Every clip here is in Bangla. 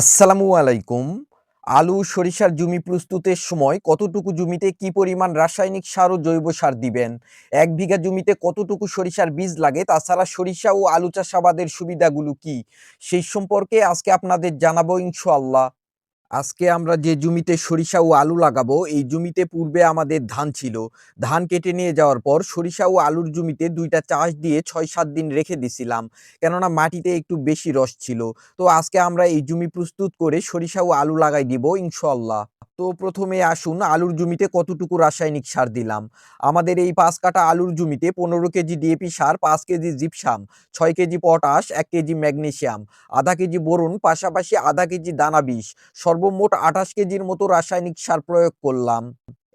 আসসালামু আলাইকুম। আলু, সরিষার জমি প্রস্তুতের সময় কতটুকু জমিতে কি পরিমাণ রাসায়নিক সার ও জৈব সার দিবেন? এক বিঘা জমিতে কতটুকু সরিষার বীজ লাগে? তাছাড়া সরিষা ও আলু চাষাবাদের সুবিধাগুলো কি? সেই সম্পর্কে আজকে আপনাদের জানাব ইনশাআল্লাহ। আজকে আমরা যে জমিতে সরিষা ও আলু লাগাবো, এই জমিতে পূর্বে আমাদের ধান ছিল। ধান কেটে নিয়ে যাওয়ার পর সরিষা ও আলুর জমিতে দুইটা চাষ দিয়ে ছয় সাত দিন রেখে দিছিলাম, কেননা মাটিতে একটু বেশি রস ছিল। তো আজকে আমরা এই জমি প্রস্তুত করে সরিষা ও আলু লাগাই দিব ইনশাল্লাহ তো প্রথমে আসুন, আলুর জমিতে কতটুকু রাসায়নিক সার দিলাম? আমাদের এই পাঁচ কাটা আলুর জমিতে পনেরো কেজি ডিএপি সার, পাঁচ কেজি জিপসাম, ছয় কেজি পটাশ, এক কেজি ম্যাগনেশিয়াম, আধা কেজি বরুণ পাশাপাশি আধা কেজি দানা বিষ সর্বমোট আঠাশ কেজির মতো রাসায়নিক সার প্রয়োগ করলাম।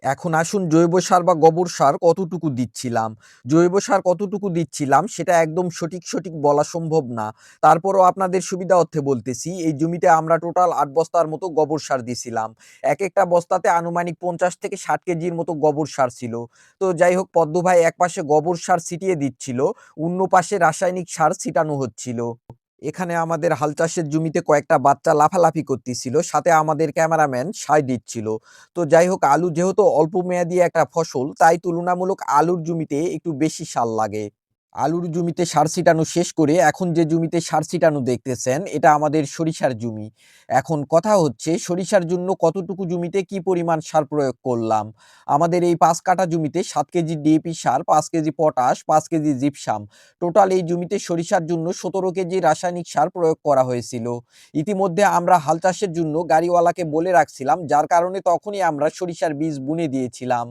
এখন আসুন জৈব সার বা গোবর সার কতটুকু দিচ্ছিলাম? জৈব সার কতটুকু দিচ্ছিলাম সেটা একদম সঠিক সঠিক বলা সম্ভব না। তারপরও আপনাদের সুবিধা অর্থে বলতেছি, এই জমিতে আমরা টোটাল আট বস্তার মতো গোবর সার দিছিলাম। এক একটা বস্তাতে আনুমানিক পঞ্চাশ থেকে ষাট কেজির মতো গোবর সার ছিল। তো যাই হোক, পদ্ম ভাই এক পাশে গোবর সার ছিটিয়ে দিচ্ছিল, অন্য পাশে রাসায়নিক সার ছিটানো হচ্ছিল। এখানে আমাদের হাল চাষের জমিতে কয়েকটা বাচ্চা লাফালাফি করতেছিল, সাথে আমাদের ক্যামেরাম্যান সাই দিচ্ছিল। তো যাই হোক, আলু যেহেতু অল্প মেয়াদি একটা ফসল, তাই তুলনামূলক আলুর জমিতে একটু বেশি সার লাগে। আলুর জমিতে সার ছিটানো শেষ করে এখন যে জমিতে সার ছিটানো দেখতেছেন, এটা আমাদের সরিষার জমি। এখন কথা হচ্ছে, সরিষার জন্য কতটুকু জমিতে কি পরিমাণ সার প্রয়োগ করলাম? আমাদের এই পাঁচ কাঠা জমিতে সাত কেজি ডিএপি সার, পাঁচ কেজি পটাশ, পাঁচ কেজি জিপসাম। টোটাল এই জমিতে সরিষার জন্য সতেরো কেজি রাসায়নিক সার প্রয়োগ করা হয়েছিল। ইতিমধ্যে আমরা হাল চাষের জন্য গাড়িওয়ালাকে বলে রাখছিলাম, যার কারণে তখনই আমরা সরিষার বীজ বুনে দিয়েছিলাম।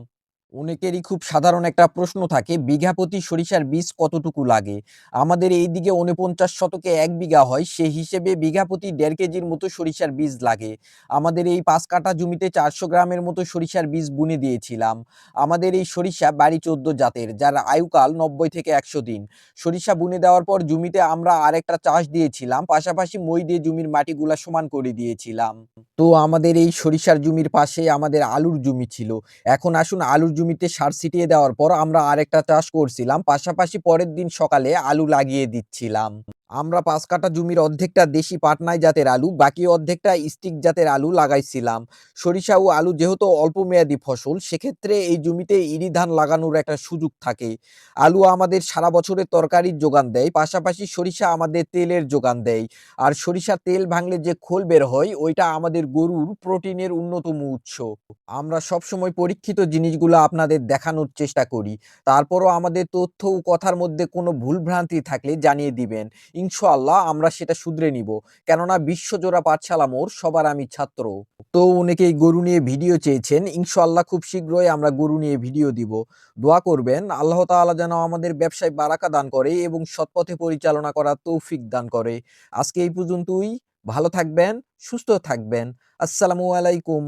অনেকেরই খুব সাধারণ একটা প্রশ্ন থাকে, বিঘা প্রতি সরিষার বীজ কতটুকু লাগে? আমাদের এই দিকে উনপঞ্চাশ শতকে এক বিঘা হয় সেই হিসেবে বিঘা প্রতি দেড় কেজির মতো সরিষার বীজ লাগে। আমাদের এই পাঁচ কাঠা জমিতে চারশো গ্রামের মতো সরিষার বীজ বুনে দিয়েছিলাম। আমাদের এই সরিষা বাড়ি চোদ্দ জাতের, যার আয়ুকাল নব্বই থেকে একশো দিন। সরিষা বুনে দেওয়ার পর জমিতে আমরা আরেকটা চাষ দিয়েছিলাম, পাশাপাশি মই দিয়ে জমির মাটিগুলা সমান করে দিয়েছিলাম। তো আমাদের এই সরিষার জমির পাশে আমাদের আলুর জমি ছিল। এখন আসুন আলুর জমিতে সার ছিটিয়ে দেওয়ার পর আমরা আরেকটা চাষ করছিলাম। পাশাপাশি পরের দিন সকালে আলু লাগিয়ে দিচ্ছিলাম। আমরা পাঁচ কাটা জমির অর্ধেকটা দেশি পাটনাই জাতের আলু, বাকি অর্ধেকটা স্টিক জাতের আলু লাগাইছিলাম। সরিষা ও আলু যেহেতু অল্প মেয়াদি ফসল, সেক্ষেত্রে এই জমিতে ইরি ধান লাগানোর একটা সুযোগ থাকে। আলু আমাদের সারা বছরের তরকারির যোগান দেয়, পাশাপাশি সরিষা আমাদের তেলের যোগান দেয়। আর সরিষা তেল ভাঙলে যে খোল বের হয়, ওইটা আমাদের গরুর প্রোটিনের অন্যতম উৎস। আমরা সবসময় পরীক্ষিত জিনিসগুলো আপনাদের দেখানোর চেষ্টা করি। তারপরও আমাদের তথ্য ও কথার মধ্যে কোনো ভুলভ্রান্তি থাকলে জানিয়ে দিবেন। ইনশাআল্লাহ আমরা সেটা শুধরে নিব। কেননা বিশ্বজোড়া পাঠশালা মোর সবার আমি ছাত্র। তো অনেকেই গরু নিয়ে ভিডিও চেয়েছেন, ইনশাআল্লাহ খুব শীঘ্রই আমরা গরু নিয়ে ভিডিও দিব। দোয়া করবেন, আল্লাহ তাআলা যেন আমাদের ব্যবসায় বারাকা দান করে এবং সৎপথে পরিচালনা করার তৌফিক দান করে। আজকে এই পর্যন্তই, ভালো থাকবেন, সুস্থ থাকবেন। আসসালামু আলাইকুম।